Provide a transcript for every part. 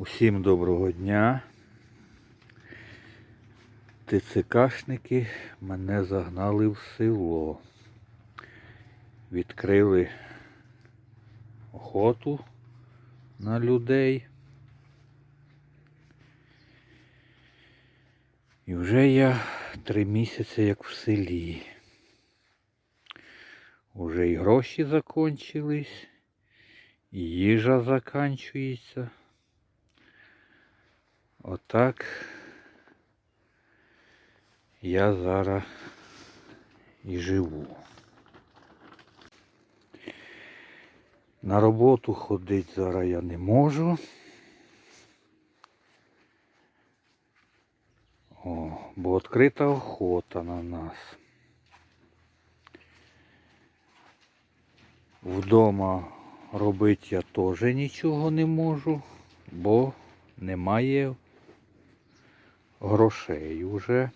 Усім доброго дня. ТЦКшники мене загнали в село. Відкрили охоту на людей. І вже я три місяці як в селі. Уже і гроші закончились, і їжа заканчується. Отак я зараз і живу. На роботу ходити зараз я не можу. О, бо відкрита охота на нас. Вдома робити я теж нічого не можу, бо немає грошей уже,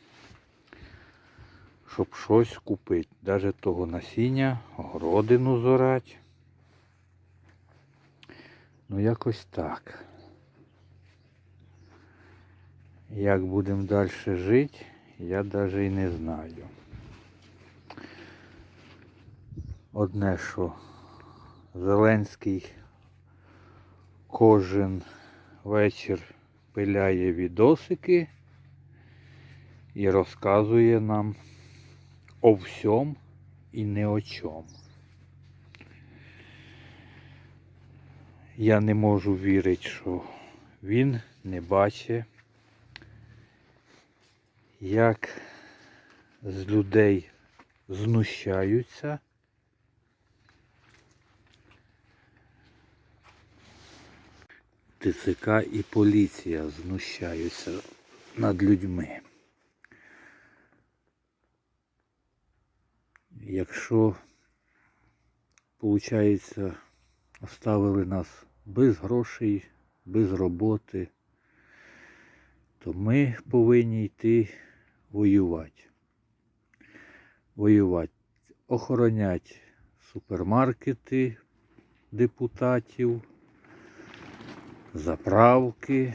щоб щось купити. Навіть того насіння, городину зорать. Ну якось так. Як будемо далі жити, я навіть і не знаю. Одне, що Зеленський кожен вечір пиляє відосики і розказує нам о всьому і не о чому. Я не можу вірити, що він не бачить, як з людей знущаються. ТЦК і поліція знущаються над людьми. Якщо, виходить, оставили нас без грошей, без роботи, то ми повинні йти воювати. Воювати, охороняти супермаркети депутатів заправки,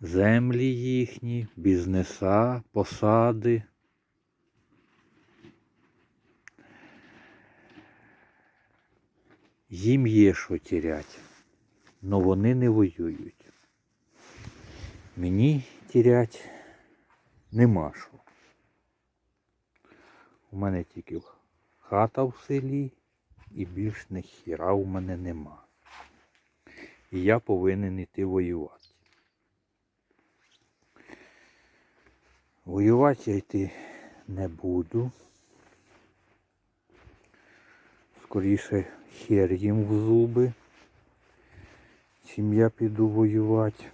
землі їхні, бізнеса, посади. Їм є що тірять, але вони не воюють. Мені тірять нема що. У мене тільки хата в селі і більш не хіра у мене нема і я повинен йти воювати. Воювати я йти не буду. Скоріше хер їм в зуби, чим я піду воювати.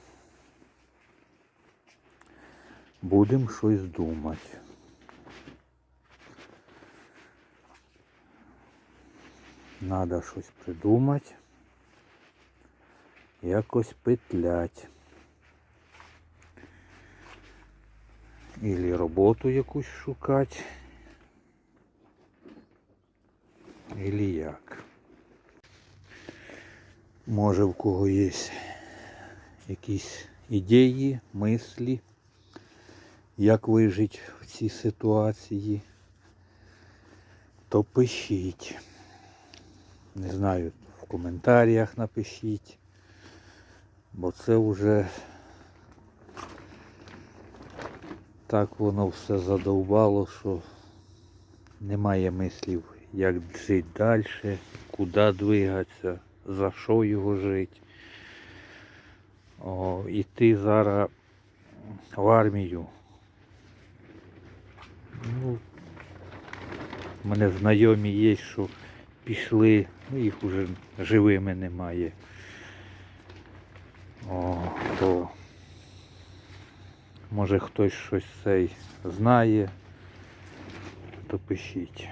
Будемо щось думати. Надо щось придумати якось петлять. Ілі роботу якусь шукати. Ілі як. Може в кого є якісь ідеї, мислі, як вижити в цій ситуації, то пишіть. Не знаю, в коментарях напишіть. Бо це вже так воно все задовбало, що немає мислів, як жити далі, куди двигатися, за що його жити. О, Іти зараз в армію. Ну, У мене знайомі є, що пішли, ну їх вже живими немає. О, то може хтось щось цей знає, то пишіть.